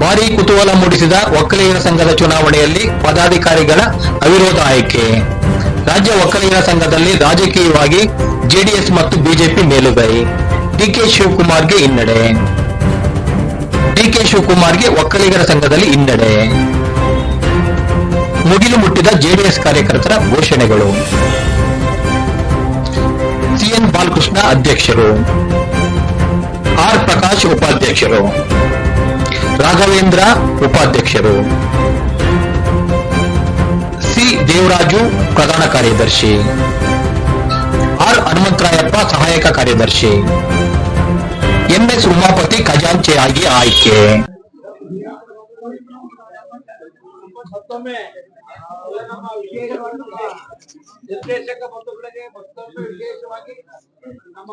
ಭಾರೀ ಕುತೂಹಲ ಮೂಡಿಸಿದ ಒಕ್ಕಲಿಗರ ಸಂಘದ ಚುನಾವಣೆಯಲ್ಲಿ ಪದಾಧಿಕಾರಿಗಳ ಅವಿರೋಧ ಆಯ್ಕೆ. ರಾಜ್ಯ ಒಕ್ಕಲಿಗರ ಸಂಘದಲ್ಲಿ ರಾಜಕೀಯವಾಗಿ ಜೆಡಿಎಸ್ ಮತ್ತು ಬಿಜೆಪಿ ಮೇಲುಗೈ. ಡಿಕೆ ಶಿವಕುಮಾರ್ಗೆ ಹಿನ್ನಡೆ. ಡಿಕೆ ಶಿವಕುಮಾರ್ಗೆ ಒಕ್ಕಲಿಗರ ಸಂಘದಲ್ಲಿ ಹಿನ್ನಡೆ. ಮುಗಿಲು ಮುಟ್ಟಿದ ಜೆಡಿಎಸ್ ಕಾರ್ಯಕರ್ತರ ಘೋಷಣೆಗಳು. ಸಿಎನ್ ಬಾಲಕೃಷ್ಣ ಅಧ್ಯಕ್ಷರು. ಆರ್ ಪ್ರಕಾಶ್ ಉಪಾಧ್ಯಕ್ಷರು. ರಾಘವೇಂದ್ರ ಉಪಾಧ್ಯಕ್ಷರು. ಸಿ. ದೇವರಾಜು ಪ್ರಧಾನ ಕಾರ್ಯದರ್ಶಿ. ಆರ್. ಹನುಮಂತರಾಯಪ್ಪ ಸಹಾಯಕ ಕಾರ್ಯದರ್ಶಿ. ಎಂಎಸ್ ಉಮಾಪತಿ ಖಜಾಂಚಿಯಾಗಿ ಆಯ್ಕೆ. ಮತ್ತೊಮ್ಮೆ ನಮ್ಮ ವಿಶೇಷವಾಗಿ ನಿರ್ದೇಶಕ ಬಂಧುಗಳಿಗೆ ಮತ್ತೊಮ್ಮೆ ವಿಶೇಷವಾಗಿ ನಮ್ಮ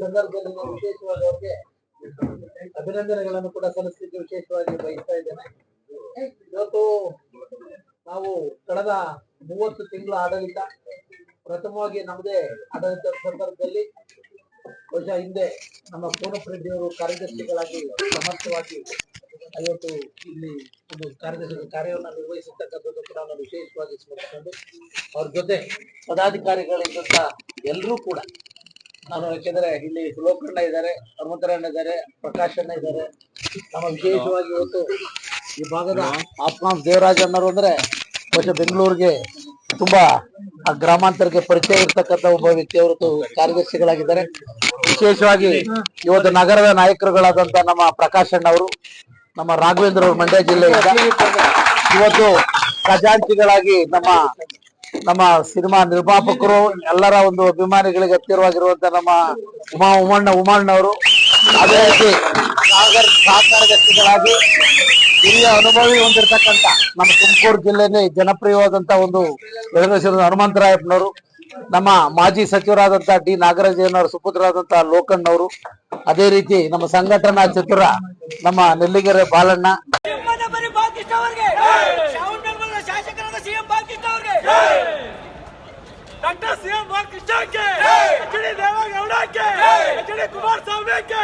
ಸಂದರ್ಭದಲ್ಲಿ ವಿಶೇಷವಾಗಿ ಅವ್ರಿಗೆ ಅಭಿನಂದನೆಗಳನ್ನು ಕೂಡ ಸಲ್ಲಿಸಲಿಕ್ಕೆ ವಿಶೇಷವಾಗಿ ಬಯಸ್ತಾ ಇದ್ದೇನೆ. ಇವತ್ತು ನಾವು ಕಳೆದ ಮೂವತ್ತು ತಿಂಗಳ ಆಡಳಿತ ಪ್ರಥಮವಾಗಿ ನಮ್ಮದೇ ಆಡಳಿತ ಸಂದರ್ಭದಲ್ಲಿ ಬಹುಶಃ ಹಿಂದೆ ನಮ್ಮ ಪೂರ್ಣಪ್ಪ ರೆಡ್ಡಿ ಅವರು ಕಾರ್ಯದರ್ಶಿಗಳಾಗಿ ಸಮರ್ಥವಾಗಿ ಇವತ್ತು ಇಲ್ಲಿ ಒಂದು ಕಾರ್ಯದರ್ಶಿ ಕಾರ್ಯವನ್ನು ನಿರ್ವಹಿಸತಕ್ಕಂಥದ್ದು ಕೂಡ ನಾನು ವಿಶೇಷವಾಗಿ ಸ್ಮರಿಸಿಕೊಂಡು ಅವ್ರ ಜೊತೆ ಪದಾಧಿಕಾರಿಗಳಿದ್ದಂತ ಎಲ್ಲರೂ ಕೂಡ ನಾನು ಯಾಕೆಂದ್ರೆ ಇಲ್ಲಿ ಲೋಕಣ್ಣ ಇದ್ದಾರೆ ಹನುಮಂತರಣ್ಣ ಇದ್ದಾರೆ ಪ್ರಕಾಶಣ್ಣ ಇದ್ದಾರೆ. ನಮ್ಮ ವಿಶೇಷವಾಗಿ ಇವತ್ತು ಈ ಭಾಗದ ಆಪ್ಕಾಂ ದೇವರಾಜ್ ಅಣ್ಣರು ಅಂದ್ರೆ ಬಹುಶಃ ಬೆಂಗಳೂರಿಗೆ ತುಂಬಾ ಆ ಗ್ರಾಮಾಂತರಕ್ಕೆ ಪರಿಚಯ ಇರ್ತಕ್ಕಂತ ಒಬ್ಬ ವ್ಯಕ್ತಿ. ಅವರು ಕಾರ್ಯದರ್ಶಿಗಳಾಗಿದ್ದಾರೆ. ವಿಶೇಷವಾಗಿ ಇವತ್ತು ನಗರದ ನಾಯಕರುಗಳಾದಂತ ನಮ್ಮ ಪ್ರಕಾಶ್ ಅಣ್ಣವರು ನಮ್ಮ ರಾಘವೇಂದ್ರ ಅವರು ಮಂಡ್ಯ ಜಿಲ್ಲೆಯಿಂದ. ಇವತ್ತು ಖಜಾಂಚಿಗಳಾಗಿ ನಮ್ಮ ನಮ್ಮ ಸಿನಿಮಾ ನಿರ್ಮಾಪಕರು ಎಲ್ಲರ ಒಂದು ಅಭಿಮಾನಿಗಳಿಗೆ ಹತ್ತಿರವಾಗಿರುವಂತ ನಮ್ಮ ಉಮಾ ಉಮಣ್ಣ ಉಮಣ್ಣವರು. ಅದೇ ರೀತಿ ಸಾಗರ್ ಸಹಕಾರದರ್ಶಿಗಳಾಗಿ ಹಿರಿಯ ಅನುಭವಿ ಹೊಂದಿರತಕ್ಕಂತ ನಮ್ಮ ತುಮಕೂರು ಜಿಲ್ಲೆಯಲ್ಲಿ ಜನಪ್ರಿಯವಾದಂತ ಒಂದು ಹೆಸರು ಹನುಮಂತರಾಯಪ್ಪನವರು, ನಮ್ಮ ಮಾಜಿ ಸಚಿವರಾದಂತ ಡಿ. ನಾಗರಾಜನವರ ಸುಪುತ್ರರಾದಂತ ಲೋಕಣ್ಣವರು, ಅದೇ ರೀತಿ ನಮ್ಮ ಸಂಘಟನಾ ಚತುರ ನಮ್ಮ ನೆಲ್ಲಿಗೆರೆ ಬಾಲಣ್ಣ. ಸಿಎಂ ಬರೀ ಬಾಕಿಷ್ಟ ಅವ್ರಿಗೆ ಶ್ರಾವಣ ಶಾಸಕರಾದ ಸಿಎಂ ಬಾಕಿಷ್ಟ ಅವ್ರಿಗೆ ಡಾಕ್ಟರ್ ಸಿಎಂ ಬಾಕಿಷ್ಟಕ್ಕೆ ಎಚ್ ಡಿ ದೇವೇಗೌಡಕ್ಕೆ ಎಚ್ ಡಿ ಕುಮಾರಸ್ವಾಮಿಗೆ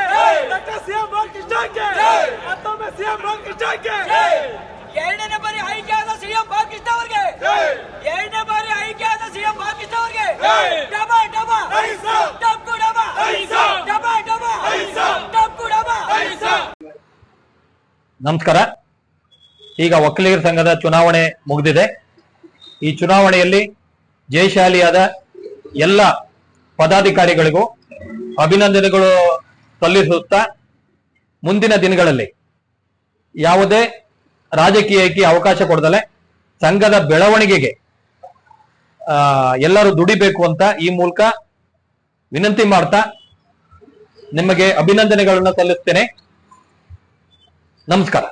ಡಾಕ್ಟರ್ ಸಿಎಂ ಬಾಕಿಷ್ಟಕ್ಕೆ ಮತ್ತೊಮ್ಮೆ ಸಿಎಂ ಬಾಕಿಷ್ಟಕ್ಕೆ ಎರಡನೇ ಬಾರಿ ಆಯ್ಕೆ ಆದ ಸಿಎಂ ಬಾಕಿಷ್ಟ ಅವ್ರಿಗೆ! ಎರಡನೇ ಬಾರಿ ಆಯ್ಕೆ ಆದ ಸಿಎಂ ಬಾಕಿಷ್ಟ ಅವ್ರಿಗೆ! ಡಬ ಡಬ! ಡಬ್ಬು ಡಬ! ಡಬ ಡಬ! ಡಬ್ಬು ಡಬ! ನಮಸ್ಕಾರ. ಈಗ ಒಕ್ಕಲಿಗರ ಸಂಘದ ಚುನಾವಣೆ ಮುಗಿದಿದೆ. ಈ ಚುನಾವಣೆಯಲ್ಲಿ ಜಯಶಾಲಿಯಾದ ಎಲ್ಲ ಪದಾಧಿಕಾರಿಗಳಿಗೂ ಅಭಿನಂದನೆಗಳು ಸಲ್ಲಿಸುತ್ತಾ ಮುಂದಿನ ದಿನಗಳಲ್ಲಿ ಯಾವುದೇ ರಾಜಕೀಯಕ್ಕೆ ಅವಕಾಶ ಕೊಡದಲೆ ಸಂಘದ ಬೆಳವಣಿಗೆಗೆ ಎಲ್ಲರೂ ದುಡಿಬೇಕು ಅಂತ ಈ ಮೂಲಕ ವಿನಂತಿ ಮಾಡ್ತಾ ನಿಮಗೆ ಅಭಿನಂದನೆಗಳನ್ನು ಸಲ್ಲಿಸ್ತೇನೆ. ನಮಸ್ಕಾರ.